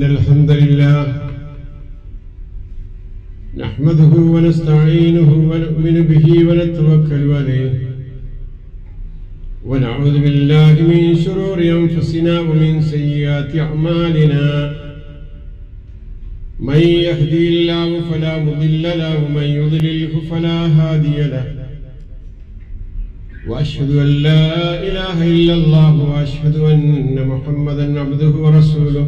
إن الحمد لله نحمده ونستعينه ونؤمن به ونتوكل عليه ونعوذ بالله من شرور أنفسنا ومن سيئات أعمالنا من يهدي الله فلا مضل له ومن يضلله فلا هادي له واشهد ان لا اله الا الله واشهد ان محمدا عبده ورسوله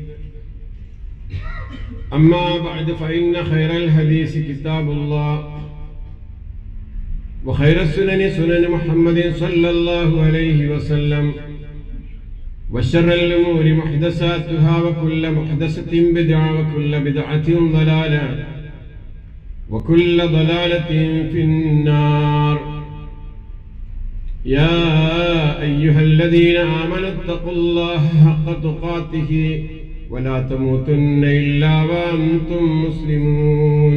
أما بعد فإن خير الحديث كتاب الله وخير السنن سنن محمد صلى الله عليه وسلم وشر الأمور محدثاتها وكل محدثة بدعة وكل بدعة ضلالة وكل ضلالة في النار. يا أيها الذين آمنوا اتقوا الله حق تقاته ولا تموتن إلا وأنتم مسلمون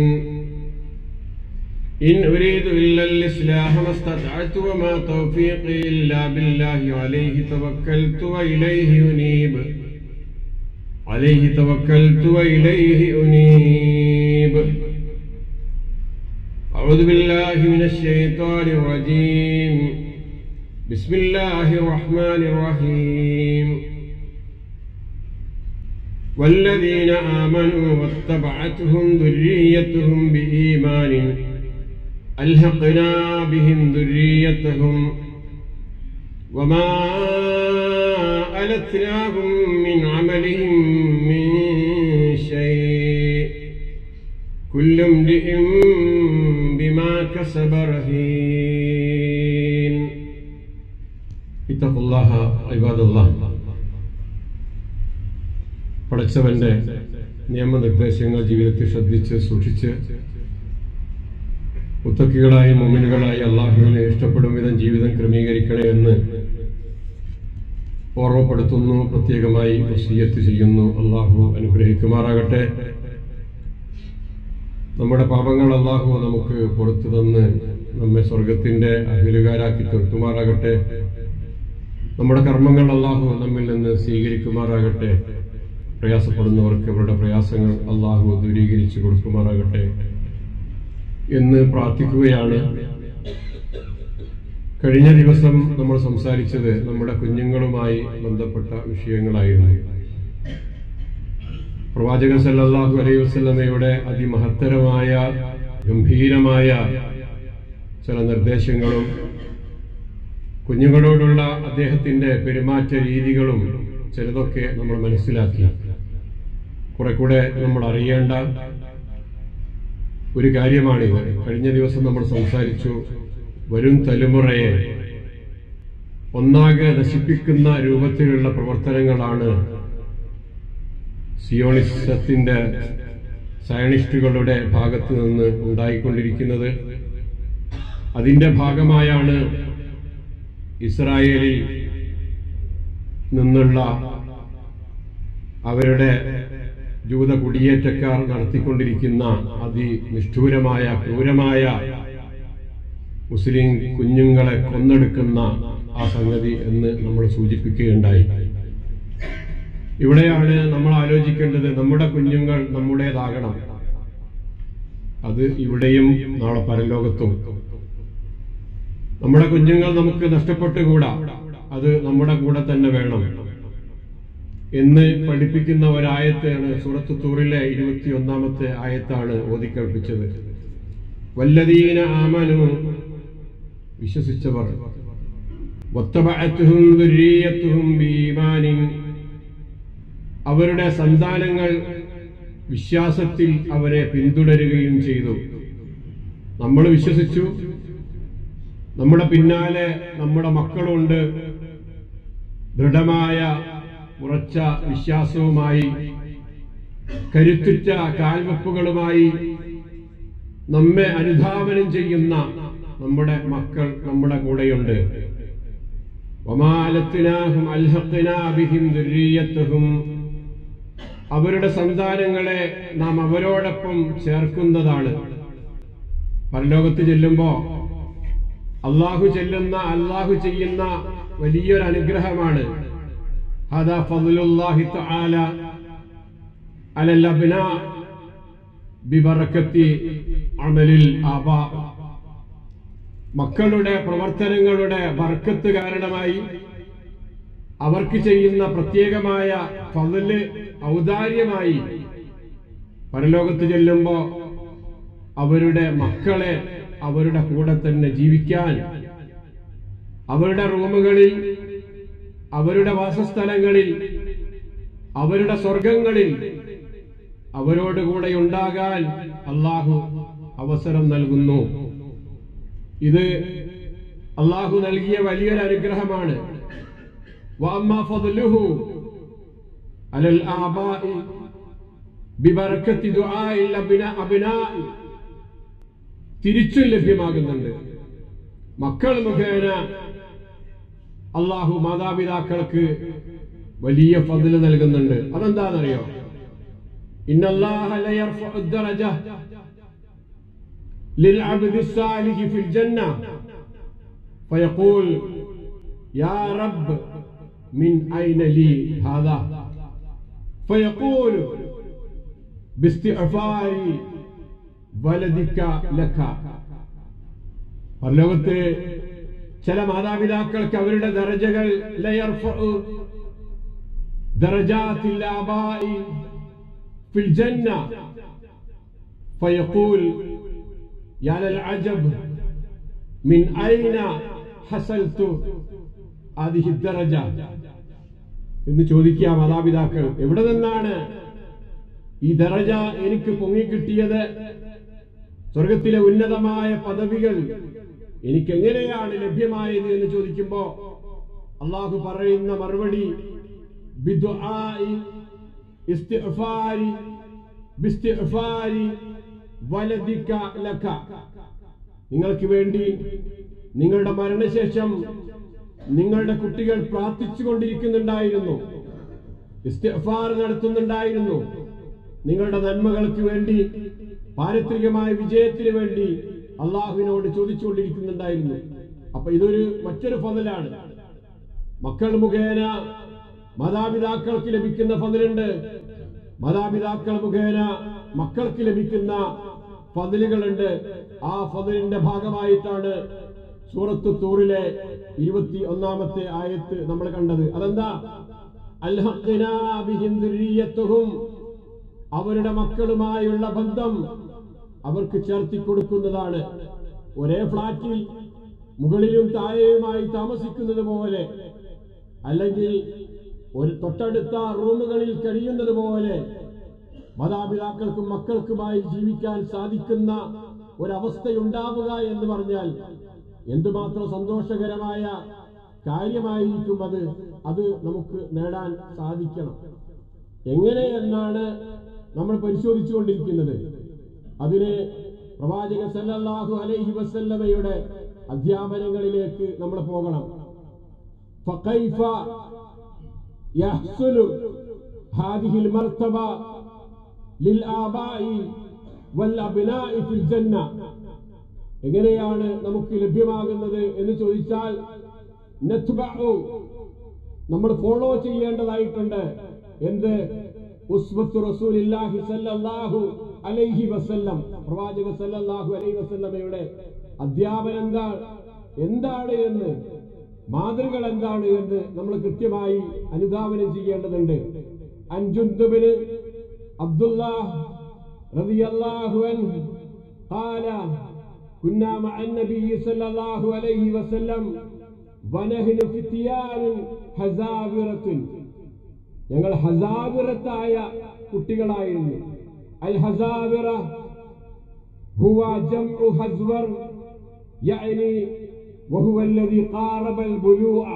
إن أريد إلا الإصلاح ما استطعت وما توفيقي إلا بالله عليه توكلت وإليه أنيب عليه توكلت وإليه أنيب أعوذ بالله من الشيطان الرجيم بسم الله الرحمن الرحيم والذين آمنوا واتبعتهم ذريتهم بإيمان ألحقنا بهم ذريتهم. وما ألتناهم من عملهم من شيء كل امرئ بما كسب رهين. اتقوا الله عباد الله. പടച്ചവന്റെ നിയമനിർദ്ദേശങ്ങൾ ജീവിതത്തിൽ ശ്രദ്ധിച്ച് സൂക്ഷിച്ച് മുത്തക്കികളായി മുമിനുകളായി അള്ളാഹുവിനെ ഇഷ്ടപ്പെടും വിധം ജീവിതം ക്രമീകരിക്കണേ എന്ന് ഓർമ്മപ്പെടുത്തുന്നു. പ്രത്യേകമായി വസീയത്ത് ചെയ്യുന്നു. അള്ളാഹു അനുഗ്രഹിക്കുമാറാകട്ടെ. നമ്മുടെ പാപങ്ങൾ അള്ളാഹു നമുക്ക് പുറത്തു തന്ന് നമ്മെ സ്വർഗത്തിന്റെ അഹിലുകാരാക്കി തീർക്കുമാറാകട്ടെ. നമ്മുടെ കർമ്മങ്ങൾ അള്ളാഹു നമ്മിൽ നിന്ന് സ്വീകരിക്കുമാറാകട്ടെ. പ്രയാസപ്പെടുന്നവർക്ക് അവരുടെ പ്രയാസങ്ങൾ അള്ളാഹു ദൂരീകരിച്ചു കൊടുക്കുമാറാകട്ടെ എന്ന് പ്രാർത്ഥിക്കുകയാണ്. കഴിഞ്ഞ ദിവസം നമ്മൾ സംസാരിച്ചത് നമ്മുടെ കുഞ്ഞുങ്ങളുമായി ബന്ധപ്പെട്ട വിഷയങ്ങളായിരുന്നു. പ്രവാചകൻ സല്ലാഹു അലൈഹി വസ്ലമയുടെ അതിമഹത്തരമായ ഗംഭീരമായ ചില നിർദ്ദേശങ്ങളും കുഞ്ഞുങ്ങളോടുള്ള അദ്ദേഹത്തിന്റെ പെരുമാറ്റ രീതികളും ചിലതൊക്കെ നമ്മൾ മനസ്സിലാക്കി. കുറെ കൂടെ നമ്മൾ അറിയേണ്ട ഒരു കാര്യമാണിത് കഴിഞ്ഞ ദിവസം നമ്മൾ സംസാരിച്ചു വരും തലമുറയെ ഒന്നാകെ നശിപ്പിക്കുന്ന രൂപത്തിലുള്ള പ്രവർത്തനങ്ങളാണ് സിയോണിസത്തിന്റെ സയണിസ്റ്റുകളുടെ ഭാഗത്ത് നിന്ന് ഉണ്ടായിക്കൊണ്ടിരിക്കുന്നത്. അതിന്റെ ഭാഗമായാണ് ഇസ്രായേലിൽ നിന്നുള്ള അവരുടെ ജൂത കുടിയേറ്റക്കാർ നടത്തിക്കൊണ്ടിരിക്കുന്ന അതിനിഷ്ഠൂരമായ ക്രൂരമായ മുസ്ലിം കുഞ്ഞുങ്ങളെ കൊന്നെടുക്കുന്ന ആ സംഗതി എന്ന് നമ്മൾ സൂചിപ്പിക്കുകയുണ്ടായി. ഇവിടെയാണ് നമ്മൾ ആലോചിക്കേണ്ടത് നമ്മുടെ കുഞ്ഞുങ്ങൾ നമ്മുടേതാകണം. അത് ഇവിടെയും നാളെ പരലോകത്തും. നമ്മുടെ കുഞ്ഞുങ്ങൾ നമുക്ക് നഷ്ടപ്പെട്ടുകൂടാ. അത് നമ്മുടെ കൂടെ തന്നെ വേണം. എന്ന് പഠിപ്പിക്കുന്ന ഒരായത്താണ് സൂറത്ത് തൂറിലെ ഇരുപത്തി ഒന്നാമത്തെ ആയത്താണ് ഓതിക്കൽപ്പിച്ചത് വല്ലതീന ആമനു വിശ്വസിച്ചവർ. അവരുടെ സന്താനങ്ങൾ വിശ്വാസത്തിൽ അവരെ പിന്തുടരുകയും ചെയ്തു. നമ്മൾ വിശ്വസിച്ചു. നമ്മുടെ പിന്നാലെ നമ്മുടെ മക്കളുണ്ട്. ദൃഢമായ ഉറച്ച വിശ്വാസവുമായി കരുത്തുറ്റ കാൽവെപ്പുകളുമായി നമ്മെ അനുധാവനം ചെയ്യുന്ന നമ്മുടെ മക്കൾ നമ്മുടെ കൂടെയുണ്ട്. അവരുടെ സന്താനങ്ങളെ നാം അവരോടൊപ്പം ചേർക്കുന്നതാണ്. പരലോകത്ത് ചെല്ലുമ്പോ അള്ളാഹു ചെല്ലുന്ന അള്ളാഹു ചെയ്യുന്ന വലിയൊരു അനുഗ്രഹമാണ്. ഹദാ الله تعالى على الأبناء ببركة عمل الآباء. മക്കളുടെ പ്രവർത്തനങ്ങളുടെ ബർക്കത്ത് കാരണമായി അവർക്ക് ചെയ്യുന്ന പ്രത്യേകമായ ഫضൽ ഔദാര്യമായി പരലോകത്ത് ചെല്ലുമ്പോ അവരുടെ മക്കളെ അവരുടെ കൂടെ തന്നെ ജീവിക്കാൻ അവരുടെ റൂമുകളിൽ അവരുടെ വാസസ്ഥലങ്ങളിൽ അവരുടെ സ്വർഗങ്ങളിൽ അവരോടുകൂടെ ഉണ്ടാകാൻ അള്ളാഹു അവസരം നൽകുന്നു. ഇത് അള്ളാഹു നൽകിയ വലിയൊരു അനുഗ്രഹമാണ്. തിരിച്ചും ലഭ്യമാകുന്നുണ്ട്. മക്കൾ മുഖേന അള്ളാഹു إن الله لا يرفع الدرجة للعبد الصالح في الجنة فيقول يا رب من أين لي هذا فيقول باستعفاء ولدك لك പരലോകത്തെ ചില മാതാപിതാക്കൾക്ക് അവരുടെ ദറജകൾ ലയർഫഉ ദറജാത്തിൽ ആബായി ഫിൽ ജന്ന فيقول يا للعجب من أين حصلت هذه الدرجة എന്ന് ചോദിക്കുക മാതാപിതാക്കൾ എവിടെ നിന്നാണ് ഈ ദറജ എനിക്ക് പൊങ്ങിക്കിട്ടിയത് സ്വർഗത്തിലെ ഉന്നതമായ പദവികൾ എനിക്ക് എങ്ങനെയാണ് ലഭ്യമായത് എന്ന് ചോദിക്കുമ്പോ അള്ളാഹു പറയുന്ന മറുപടി. നിങ്ങൾക്ക് വേണ്ടി നിങ്ങളുടെ മരണശേഷം നിങ്ങളുടെ കുട്ടികൾ പ്രാർത്ഥിച്ചു കൊണ്ടിരിക്കുന്നുണ്ടായിരുന്നു ഇസ്തിഫാർ നടത്തുന്നുണ്ടായിരുന്നു നിങ്ങളുടെ നന്മകൾക്ക് വേണ്ടി പാരിത്രികമായ വിജയത്തിന് വേണ്ടി അള്ളാഹുവിനോട് ചോദിച്ചുകൊണ്ടിരിക്കുന്നുണ്ടായിരുന്നു. അപ്പൊ ഇതൊരു മറ്റൊരു ഫതലാണ്. മക്കൾ മുഖേന മാതാപിതാക്കൾക്ക് ലഭിക്കുന്ന ഫതിലുണ്ട്. മാതാപിതാക്കൾ മുഖേന മക്കൾക്ക് ലഭിക്കുന്ന ഫതിലുകളുണ്ട്. ആ ഫതിലിന്റെ ഭാഗമായിട്ടാണ് സൂറത്ത് തൂറിലെ ഇരുപത്തി ഒന്നാമത്തെ ആയത്ത് നമ്മൾ കണ്ടത്. അതെന്താ? ദുർരിയ്യത്തുഹും അവരുടെ മക്കളുമായുള്ള ബന്ധം അവർക്ക് ചേർത്തി കൊടുക്കുന്നതാണ്. ഒരേ ഫ്ളാറ്റിൽ മുകളിലും താഴെയുമായി താമസിക്കുന്നത് പോലെ അല്ലെങ്കിൽ ഒരു തൊട്ടടുത്ത റൂമുകളിൽ കഴിയുന്നത് പോലെ മാതാപിതാക്കൾക്കും മക്കൾക്കുമായി ജീവിക്കാൻ സാധിക്കുന്ന ഒരവസ്ഥയുണ്ടാവുക എന്ന് പറഞ്ഞാൽ എന്തുമാത്രം സന്തോഷകരമായ കാര്യമായിരിക്കും അത്. അത് നമുക്ക് നേടാൻ സാധിക്കണം. എങ്ങനെ എന്നാണ് നമ്മൾ പരിശോധിച്ചുകൊണ്ടിരിക്കുന്നത്. അതിന് പ്രവാചക സല്ലല്ലാഹു അലൈഹി വസല്ലമയുടെ അധ്യാപനങ്ങളിലേക്ക് നമ്മൾ പോകണം فكيف يحصل هذه المرتبة للآباء والأبناء في الجنة എങ്ങനെയാണ് നമുക്ക് ലഭ്യമാകുന്നത് എന്ന് ചോദിച്ചാൽ നത്ബഉ നമ്മൾ ഫോളോ ചെയ്യേണ്ടതായിട്ടുണ്ട് എന്ത് ഉസ്വത്ത് റസൂലില്ലാഹി സല്ലല്ലാഹു അലൈഹി വസല്ലം പ്രവാചക സല്ലല്ലാഹു അലൈഹി വസല്ലമയുടെ അധ്യാപനം എന്താണ് എന്താണ് എന്ന് മാതൃകൾ എന്താണ് എന്ന് നമ്മൾ കൃത്യമായി അനുധാവനം ചെയ്യേണ്ടതുണ്ട് അൻജുന്ദുബിന് അബ്ദുല്ലാഹ് റളിയല്ലാഹു അൻഹു قال كنا مع النبي صلى الله عليه وسلم ونحن فتيان حزابرة ഞങ്ങൾ ഹസാബിറത്തായ കുട്ടികളായിരുന്നു അൽ هو ഹുവ ജംഉ ഹസ്വർ യഅനി الذي قارب البلوء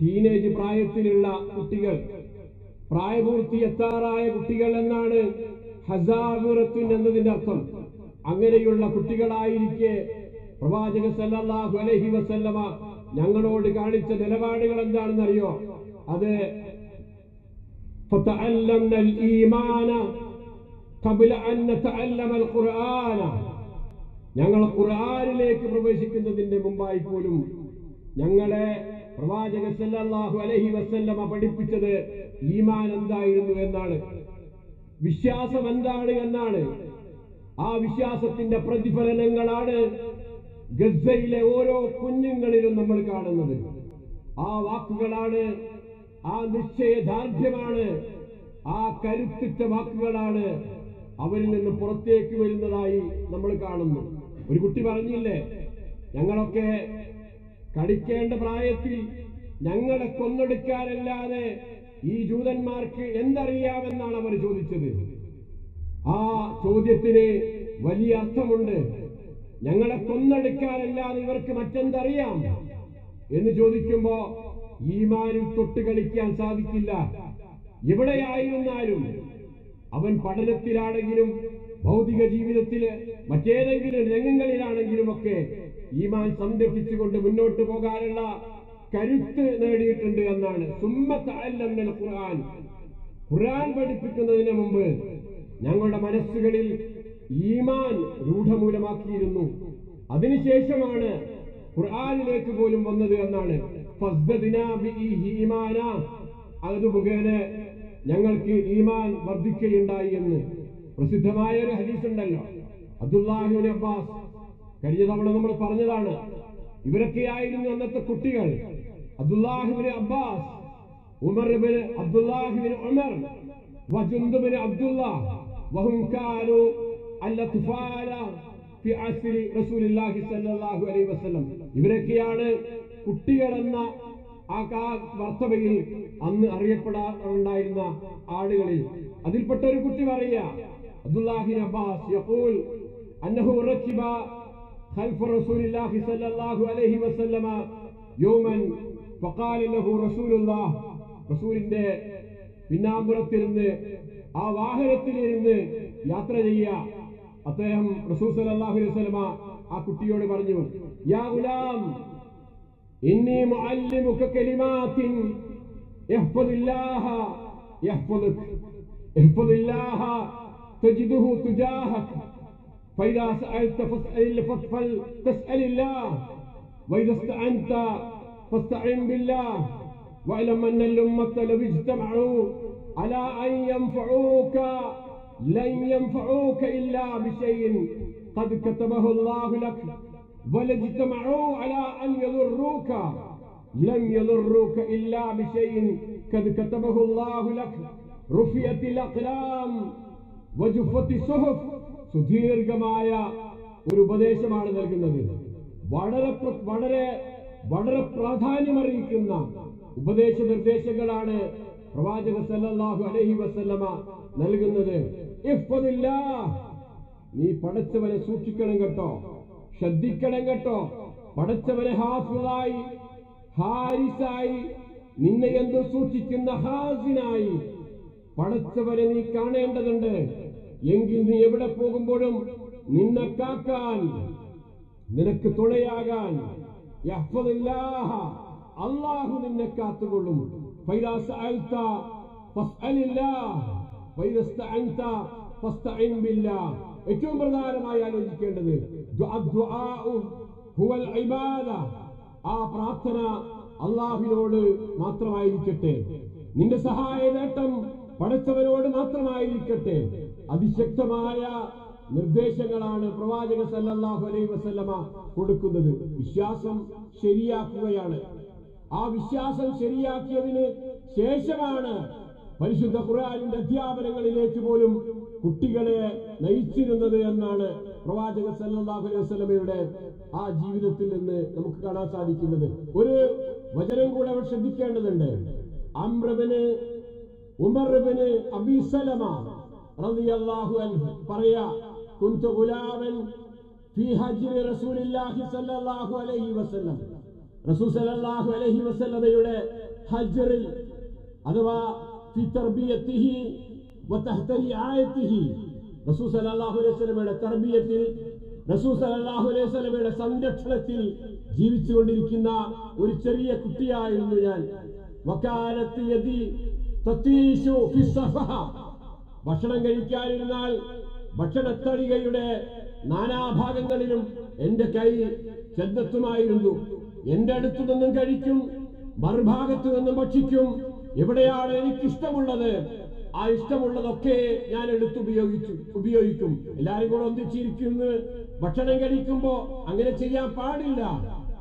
ടീനേജ് പ്രായത്തിലുള്ള കുട്ടികൾ. പ്രായപൂർത്തി എത്താറായ കുട്ടികൾ എന്നാണ് ഹസാബുറത്തുൻ എന്നതിന്റെ അർത്ഥം. അങ്ങനെയുള്ള കുട്ടികളായിരിക്കെ പ്രവാചക സല്ലല്ലാഹു അലൈഹി വസല്ലമ ഞങ്ങളോട് കാണിച്ച നിലപാടുകൾ എന്താണെന്നറിയോ? അത് ഞങ്ങൾ ഖുർആാനിലേക്ക് പ്രവേശിക്കുന്നതിന്റെ മുമ്പായി പോലും ഞങ്ങളെ പ്രവാചക സല്ലാഹു അലഹി വസ്ല്ലമ പഠിപ്പിച്ചത് ഈമാൻ എന്തായിരുന്നു എന്നാണ്. വിശ്വാസം എന്താണ് എന്നാണ്. ആ വിശ്വാസത്തിന്റെ പ്രതിഫലനങ്ങളാണ് ഗസയിലെ ഓരോ കുഞ്ഞുങ്ങളിലും നമ്മൾ കാണുന്നത്. ആ വാക്കുകളാണ് ആ നിശ്ചയദാർഢ്യമാണ് ആ കരുത്തിട്ട വാക്കുകളാണ് അവരിൽ നിന്ന് പുറത്തേക്ക് വരുന്നതായി നമ്മൾ കാണുന്നു. ഒരു കുട്ടി പറഞ്ഞില്ലേ ഞങ്ങളൊക്കെ കളിക്കേണ്ട പ്രായത്തിൽ ഞങ്ങളെ കൊന്നൊടുക്കാനല്ലാതെ ഈ ജൂതന്മാർക്ക് എന്തറിയാമെന്നാണ് അവർ ചോദിച്ചത്. ആ ചോദ്യത്തിന് വലിയ അർത്ഥമുണ്ട്. ഞങ്ങളെ കൊന്നെടുക്കാനല്ലാതെ ഇവർക്ക് മറ്റെന്തറിയാം? എന്ന് ചോദിക്കുമ്പോ ഈമാനിൽ തൊട്ട് കളിക്കാൻ സാധിക്കില്ല. എവിടെയായിരുന്നാലും അവൻ പഠനത്തിലാണെങ്കിലും ഭൗതിക ജീവിതത്തിൽ മറ്റേതെങ്കിലും രംഗങ്ങളിലാണെങ്കിലും ഒക്കെ ഈമാൻ സംരക്ഷിച്ചുകൊണ്ട് മുന്നോട്ട് പോകാനുള്ള കരുത്ത് നേടിയിട്ടുണ്ട് എന്നാണ്. സുമ്മത്ത് അല്ലന്നൽ ഖുർആൻ. ഖുർആൻ പഠിപ്പിക്കുന്നതിന് മുമ്പ് ഞങ്ങളുടെ മനസ്സുകളിൽ ഈമാൻ രൂഢമൂലമാക്കിയിരുന്നു. അതിനുശേഷമാണ് ഖുർആാനിലേക്ക് പോലും വന്നത് എന്നാണ്. അത് മുഖേന ഞങ്ങൾക്ക് ഈമാൻ വർദ്ധിക്കുകയുണ്ടായി എന്ന് പ്രസിദ്ധമായ ഒരു ഹദീസ് ഉണ്ടല്ലോ അബ്ദുല്ലാഹിബിൻ അബ്ബാസ് കഴിഞ്ഞ തവണ നമ്മൾ പറഞ്ഞതാണ് ഇവരൊക്കെയായിരുന്നു അന്നത്തെ കുട്ടികൾ. Abdullah ibn Abbas Umar Abdullah ibn Umar വജുന്ദുബിൻ Abdullah വഹും കാനു ഫി അസ്രി റസൂലുള്ളാഹി സ്വല്ലല്ലാഹു അലൈഹി വസല്ലം. ഇവരൊക്കെയാണ് കുട്ടികളെന്ന ആ കാ- വർത്തവയിൽ അന്ന് അറിയപ്പെടാറുണ്ടായിരുന്ന ആളുകളിൽ അതിൽപ്പെട്ട ഒരു കുട്ടി പറയുക അബ്ദുല്ലാഹിൻ അബ്ബാസ് യഖൂൽ അന്നഹു റക്കിബ خلف رسول الله صلى الله عليه وسلم يوما فقال له رسول الله റസൂലിന്റെ പിന്നാമ്പുറത്തിരുന്ന് ആ വാഹനത്തിലിരുന്ന് യാത്ര ചെയ്യുക അദ്ദേഹം റസൂൽ സല്ലല്ലാഹു അലൈഹി വസല്ലമ ആ കുട്ടിയോട് പറഞ്ഞു യാ ഗുലാം إني معلمك كلمات. احفظ الله يحفظك. احفظ الله تجده تجاهك. فإذا سألت فاسأل فاسأل الله. وإذا استعنت فاستعن بالله. واعلم أن الأمة لو اجتمعوا على أن ينفعوك لن ينفعوك إلا بشيء قد كتبه الله لك. ولا اجتمعوا على أن يضروك لم يضروك إلا بشيء قد كتبه الله لك رفعت الأقلام وجفت الصحف സുദീർഘമായ ഒരു ഉപദേശമാണ് നൽകുന്നത് വളരെ പ്ര- വളരെ വളരെ പ്രാധാന്യമറിയിക്കുന്ന ഉപദേശ നിർദ്ദേശങ്ങളാണ് പ്രവാചക സല്ലല്ലാഹു അലൈഹി വസല്ലമ നൽകുന്നത് ഇഫ്ഫദില്ലാ. നീ പടച്ചവനെ സൂക്ഷിക്കണം കേട്ടോ ശ്രദ്ധിക്കണം കേട്ടോ. പടച്ചവനെ ഹാഫിളായി ഹാരിസായി നിന്നെ എന്ത് സൂക്ഷിക്കുന്ന ഹാസിനായി. പടച്ചവനെ നീ കാണേണ്ടതുണ്ട്. എങ്കിൽ നീ എവിടെ പോകുമ്പോഴും നിന്നെ കാക്കാൻ നിനക്ക് തുണയാകാൻ. അള്ളാഹു നിന്നെ കാത്തുകൊള്ളും. ഏറ്റവും പ്രധാനമായി ആലോചിക്കേണ്ടത് ആ പ്രാർത്ഥന അള്ളാഹുവിനോട് മാത്രമായിരിക്കട്ടെ. നിന്റെ സഹായ നേട്ടം പടച്ചവനോട് മാത്രമായിരിക്കട്ടെ. അതിശക്തമായ നിർദ്ദേശങ്ങളാണ് പ്രവാചക സല്ലല്ലാഹു അലൈഹി വസല്ലമ കൊടുക്കുന്നത്. വിശ്വാസം ശരിയാക്കുകയാണ്. ആ വിശ്വാസം ശരിയാക്കിയതിന് ശേഷമാണ് പരിശുദ്ധ ഖുർആനിന്റെ അധ്യാപനങ്ങളിലേക്ക് പോലും കുട്ടികളെ നയിച്ചിരുന്നത് എന്നാണ് പ്രവാചക സല്ലാഹു അലൈഹി വസ്ലമയുടെ ആ ജീവിതത്തിൽ നിന്ന് നമുക്ക് കാണാൻ സാധിക്കുന്നത്. ഒരു വചനം കൂടെ അവർ ശ്രദ്ധിക്കേണ്ടതുണ്ട്. അമ്രബിന് ഉമർബന് അബിസലമാഹു റളിയല്ലാഹു അൻഹു പറയാ കുന്തു ഫീ സല്ലല്ലാഹു അലൈഹി വസല്ലം. അലൈഹി വസല്ലമയുടെ ഹജ്റിൽ അഥവാ ഫീ തർബിയത്തിഹി റസൂൽ സലാഹു അലൈഹി സ്വലമയുടെ തർബീയത്തിൽ റസൂ സലാഹു അലൈഹി സ്വലമയുടെ സംരക്ഷണത്തിൽ ജീവിച്ചുകൊണ്ടിരിക്കുന്ന ഒരു ചെറിയ കുട്ടിയായിരുന്നു ഞാൻ. ഭക്ഷണം കഴിക്കാനിരുന്നാൽ ഭക്ഷണത്തളികയുടെ നാനാഭാഗങ്ങളിലും എന്റെ കൈ ചെന്നെത്തുമായിരുന്നു. എന്റെ അടുത്തു നിന്നും കഴിക്കും മറുഭാഗത്തു നിന്നും ഭക്ഷിക്കും. എവിടെയാണ് എനിക്കിഷ്ടമുള്ളത്? ആ ഇഷ്ടമുള്ളതൊക്കെ ഞാൻ എടുത്ത് ഉപയോഗിച്ചു ഉപയോഗിക്കും എല്ലാരും കൂടെ ഒന്നിച്ചിരിക്കുന്നു ഭക്ഷണം കഴിക്കുമ്പോ അങ്ങനെ ചെയ്യാൻ പാടില്ല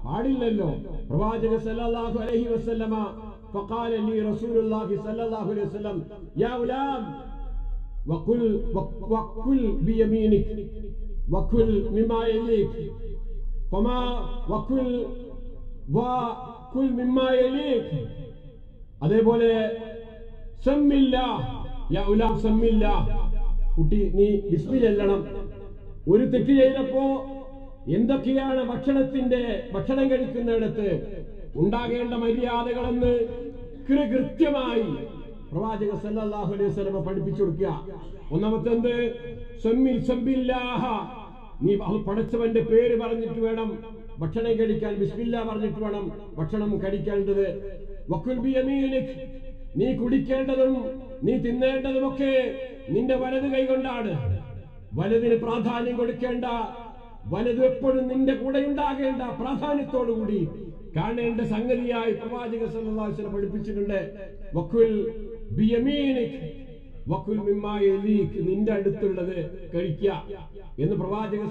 പാടില്ലല്ലോ പ്രവാചക സല്ലല്ലാഹു അലൈഹി വസല്ലമ فقال لي رسول الله صلى الله عليه وسلم يا غلام وكل وكل بيمينك وكل مما يليك فما وكل وكل مما يليك അതേപോലെ സമ്മില്ല യാ ഉലാം സമ്മില്ല കുട്ടി നീ ബിസ്മി ചെല്ലണം ഒരു തെറ്റ് ചെയ്തപ്പോ എന്തൊക്കെയാണ് ഭക്ഷണത്തിന്റെ ഭക്ഷണം കഴിക്കുന്നിടത്ത് ഉണ്ടാകേണ്ട മര്യാദകളെന്ന് കൃത്യമായി പ്രവാചക സല്ലല്ലാഹു അലൈഹി വസല്ലമ പഠിപ്പിച്ചു കൊടുക്കുക. ഒന്നാമത്തെന്ത്? നീ പടച്ചവന്റെ പേര് പറഞ്ഞിട്ട് വേണം ഭക്ഷണം കഴിക്കാൻ. ബിസ്മില്ല പറഞ്ഞിട്ട് വേണം ഭക്ഷണം കഴിക്കേണ്ടത്. നീ കുടിക്കേണ്ടതും നീ തിന്നേണ്ടതുമൊക്കെ നിന്റെ വലത് കൈകൊണ്ടാണ് വലതിന് പ്രാധാന്യം കൊടുക്കേണ്ട വലത് എപ്പോഴും നിന്റെ കൂടെ ഉണ്ടാകേണ്ട പ്രാധാന്യത്തോടുകൂടി കാണേണ്ട സംഗതിയായി പ്രവാചക വസല്ലം പഠിപ്പിച്ചിട്ടുണ്ട്. നിന്റെ അടുത്തുള്ളത് കഴിക്കുക എന്ന് പ്രവാചക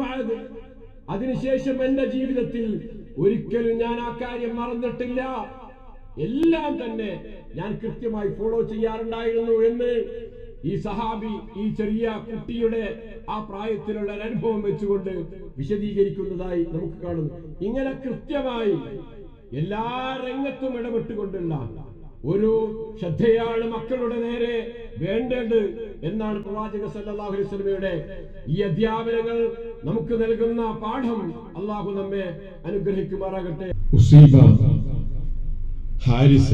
ബഅദ് അതിനുശേഷം എന്റെ ജീവിതത്തിൽ ഒരിക്കലും ഞാൻ ആ കാര്യം മറന്നിട്ടില്ല. എല്ലാം തന്നെ ഞാൻ കൃത്യമായി ഫോളോ ചെയ്യാറുണ്ടായിരുന്നു എന്ന് ഈ സഹാബി ഈ ചെറിയ കുട്ടിയുടെ ആ പ്രായത്തിലുള്ള അനുഭവം വെച്ചുകൊണ്ട് വിശദീകരിക്കുന്നതായി നമുക്ക് കാണുന്നു. ഇങ്ങനെ കൃത്യമായി എല്ലാ രംഗത്തും ഇടപെട്ടുകൊണ്ടുള്ള ഒരു ശ്രദ്ധയാണ് മക്കളുടെ നേരെ വേണ്ടത് എന്നാണ് പ്രവാചക സല്ലാഹുലിസ്ലമയുടെ ഈ അധ്യാപനങ്ങൾ നമുക്ക് നൽകുന്ന പാഠം അള്ളാഹു നമ്മെ അനുഗ്രഹിക്കുമാറാകട്ടെ أصيب حارس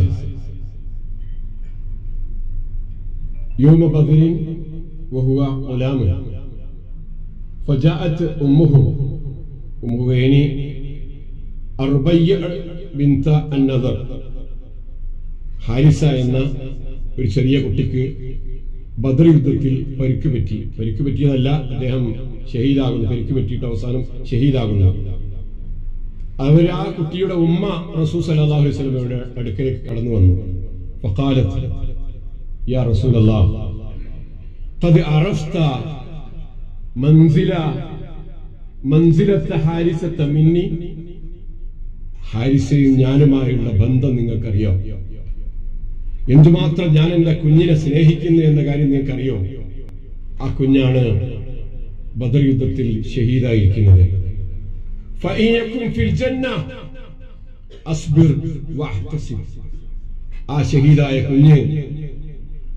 يوم بدر وهو غلام فجاءت أمه أم غيني الربيع بنت النذر ഹാരിസ എന്ന ഒരു ചെറിയ കുട്ടിക്ക് ബദർ യുദ്ധത്തിൽ പരിക്ക് പറ്റി പരിക്ക് പറ്റിയതല്ല അദ്ദേഹം ഷഹീദാകുന്നു പരിക്ക് പറ്റിയിട്ട് അവസാനം ഷഹീദാകുന്നു അവർ ആ കുട്ടിയുടെ ഉമ്മ റസൂൽ സല്ലല്ലാഹു അലൈഹി വസല്ലമയുടെ അടുക്കലേക്ക് കടന്നു വന്നു ഫഖാലത്ത് യാ റസൂലല്ലാഹ് قد عرفت منزل منزلة حارسة مني ഹാരിസയും ഞാനുമായുള്ള ബന്ധം നിങ്ങൾക്കറിയോ എന്തുമാത്രം ഞാൻ എന്റെ കുഞ്ഞിനെ സ്നേഹിക്കുന്നു എന്ന കാര്യം നിങ്ങൾക്കറിയോ? ആ കുഞ്ഞാണ് ബദർ യുദ്ധത്തിൽ ഷഹീദായിരിക്കുന്നത്. ആ ഷഹീദായ കുഞ്ഞ്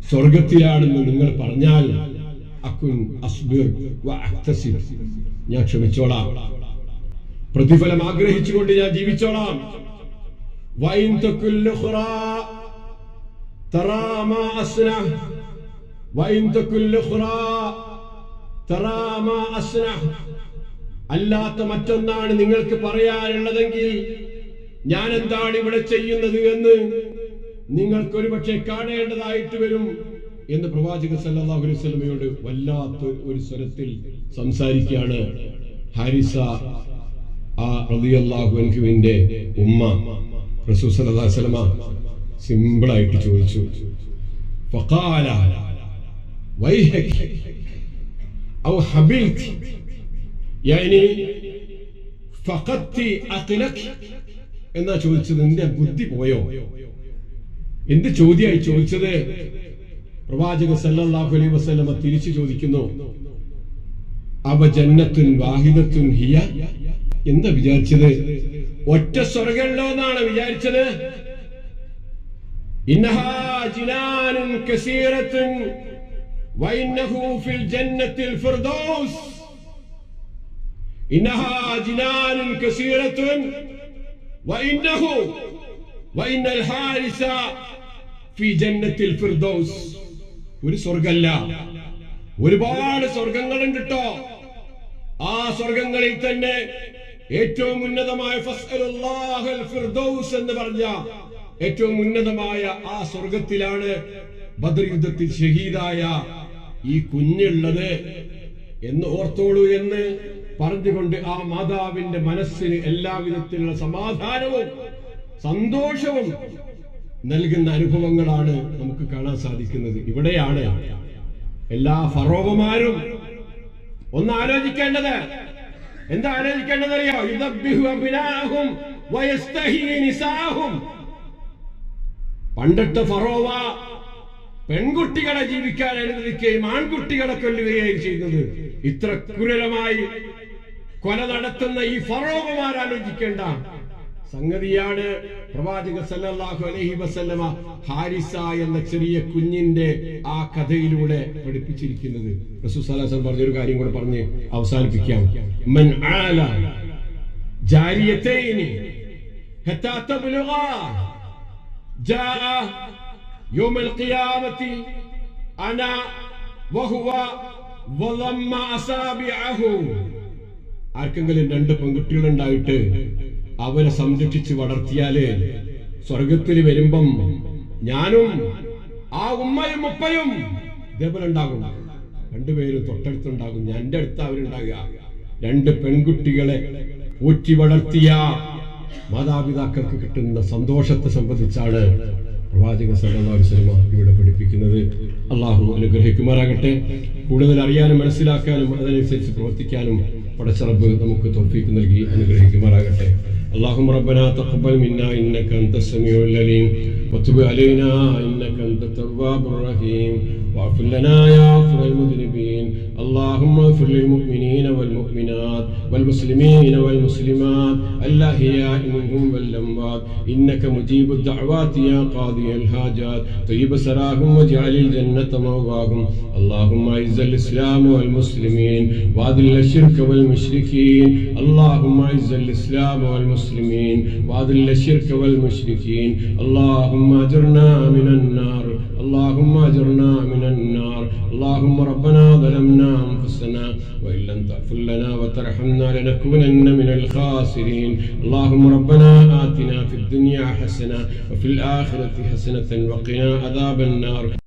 സ്വർഗത്തിലാണെന്ന് നിങ്ങൾ പറഞ്ഞാൽ ഞാൻ ക്ഷമിച്ചോളാം. പ്രതിഫലം ആഗ്രഹിച്ചുകൊണ്ട് ഞാൻ ജീവിച്ചോളാം. വൈൻ തൊക്കുല്ലുഹുറ ഉഖ്റാ ما أصنع وإن വൈൻ തക്കുൽ ترى ما أصنع അല്ലാത്ത മറ്റൊന്നാണ് നിങ്ങൾക്ക് പറയാനുള്ളതെങ്കിൽ ഞാൻ എന്താണ് ഇവിടെ ചെയ്യുന്നത് എന്ന് നിങ്ങൾക്ക് പക്ഷേ കാണേണ്ടതായിട്ട് വരും എന്ന് പ്രവാചക സല്ലല്ലാഹു അലൈഹി വസല്ലമയോട് വല്ലാത്ത ഒരു സ്വരത്തിൽ സംസാരിക്കുകയാണ് ഹാരിസ ആ റളിയല്ലാഹു അൻഹുവിന്റെ ഉമ്മ സല്ലല്ലാഹു അലൈഹി വസല്ലമ. സിമ്പിളായിട്ട് ചോദിച്ചു. എന്നാ ചോദിച്ചത്? എന്റെ ബുദ്ധി പോയോ? എന്ത് ചോദ്യമായി ചോദിച്ചത്? പ്രവാചക സല്ലാഹു അലൈ വസ്ലമ തിരിച്ചു ചോദിക്കുന്നു. അവ ജന്നത്തുൻ വാഹിദത്തുൻ ഹിയ. എന്താ വിചാരിച്ചത്? ഒറ്റ സ്വർഗമുണ്ടോ എന്നാണ് വിചാരിച്ചത്? ഇന്നഹാ ജിനാനുൻ കസീറത്തുൻ വഇന്നഹു ഫിൽ ജന്നത്തിൽ ഫിർദൗസ് إنها جنان كثيرة وإنه വഇന്നൽ ഹാരിസ ഫി ജന്നത്തിൽ ഫിർദൗസ് ഒരു സ്വർഗല്ല ഒരുപാട് സ്വർഗങ്ങളുണ്ട് ട്ടോ ആ സ്വർഗങ്ങളിൽ തന്നെ ഏറ്റവും ഉന്നതമായ ഫസ്അലുല്ലാഹൽ ഫിർദൗസ് എന്ന് പറഞ്ഞ ഏറ്റവും ഉന്നതമായ ആ സ്വർഗത്തിലാണ് ബദർ യുദ്ധത്തിൽ ഷഹീദായ ഈ കുഞ്ഞുള്ളത് എന്ന് ഓർത്തോളൂ എന്ന് പറഞ്ഞുകൊണ്ട് ആ മാതാവിന്റെ മനസ്സിന് എല്ലാവിധത്തിലുള്ള സമാധാനവും സന്തോഷവും നൽകുന്ന അനുഭവങ്ങളാണ് നമുക്ക് കാണാൻ സാധിക്കുന്നത്. ഇവിടെയാണ് എല്ലാ ഫറോവമാരും ഒന്ന് ആലോചിക്കേണ്ടത്. എന്താ ആലോചിക്കേണ്ടത് അറിയോ പണ്ടത്തെ ഫറോവ പെൺകുട്ടികളെ ജീവിക്കാൻ അനുവദിക്കുകയും ആൺകുട്ടികളെ കൊല്ലുകയും ചെയ്യുന്നത് ഇത്ര ക്രൂരമായി കൊല നടത്തുന്ന ഈ ഫറോവമാർ ആലോചിക്കേണ്ട സംഗതിയാണ് പ്രവാചക സല്ലല്ലാഹു അലൈഹി വസല്ലമ ഹാരിസ എന്ന ചെറിയ കുഞ്ഞിന്റെ ആ കഥയിലൂടെ പഠിപ്പിച്ചിരിക്കുന്നത്. റസൂൽ സല്ലല്ലാഹു അലൈഹി ഒരു കാര്യം കൂടെ പറഞ്ഞ് അവസാനിപ്പിക്കാം. മൻ ആല ജാരിയതൈനി ഹത്താ തബ്ലുഗാ جاء يوم القيامة أنا وهو وضم أصابعه ആർക്കെങ്കിലും രണ്ട് പെൺകുട്ടികൾ ഉണ്ടായിട്ട് അവരെ സംരക്ഷിച്ച് വളർത്തിയാല് സ്വർഗത്തിൽ വരുമ്പം ഞാനും ആ ഉമ്മയും ഉപ്പയും ഇതേപോലെ ഉണ്ടാകും രണ്ടുപേരും തൊട്ടടുത്തുണ്ടാകും ഞാൻ എന്റെ അടുത്ത് അവരുണ്ടാകുക രണ്ട് പെൺകുട്ടികളെ ഊറ്റി വളർത്തിയ മാതാപിതാക്കൾക്ക് കിട്ടുന്ന സന്തോഷത്തെ സംബന്ധിച്ചാണ് പ്രവാചക സല്ലാസ്ലമ ഇവിടെ പഠിപ്പിക്കുന്നത് അള്ളാഹു അനുഗ്രഹിക്കുമാറാകട്ടെ കൂടുതൽ അറിയാനും മനസ്സിലാക്കാനും അതിനനുസരിച്ച് പ്രവർത്തിക്കാനും പടച്ചറബ് നമുക്ക് തോഫീക്ക് നൽകി അനുഗ്രഹിക്കുമാറാകട്ടെ اللهم ربنا تقبل منا انك انت السميع العليم وتب علينا انك انت التواب الرحيم واغفر لنا يا غفر المذنبين اللهم اغفر للمؤمنين والمؤمنات والمسلمين والمسلمات الاحياء منهم والأموات. إنك مجيب الدعوات يا قاضي الحاجات. طيب سراهم واجعل الجنة مواهم اللهم أعز الإسلام والمسلمين وأذل الشرك والمشركين. اللهم أعز الإسلام والمسلمين وأذل الشرك والمشركين. اللهم أجرنا من النار. اللهم اجرنا من النار. اللهم ربنا ظلمنا أنفسنا وإن لم تغفر لنا وترحمنا لنكونن من الخاسرين. اللهم ربنا آتنا في الدنيا حسنة وفي الآخرة حسنة وقنا عذاب النار.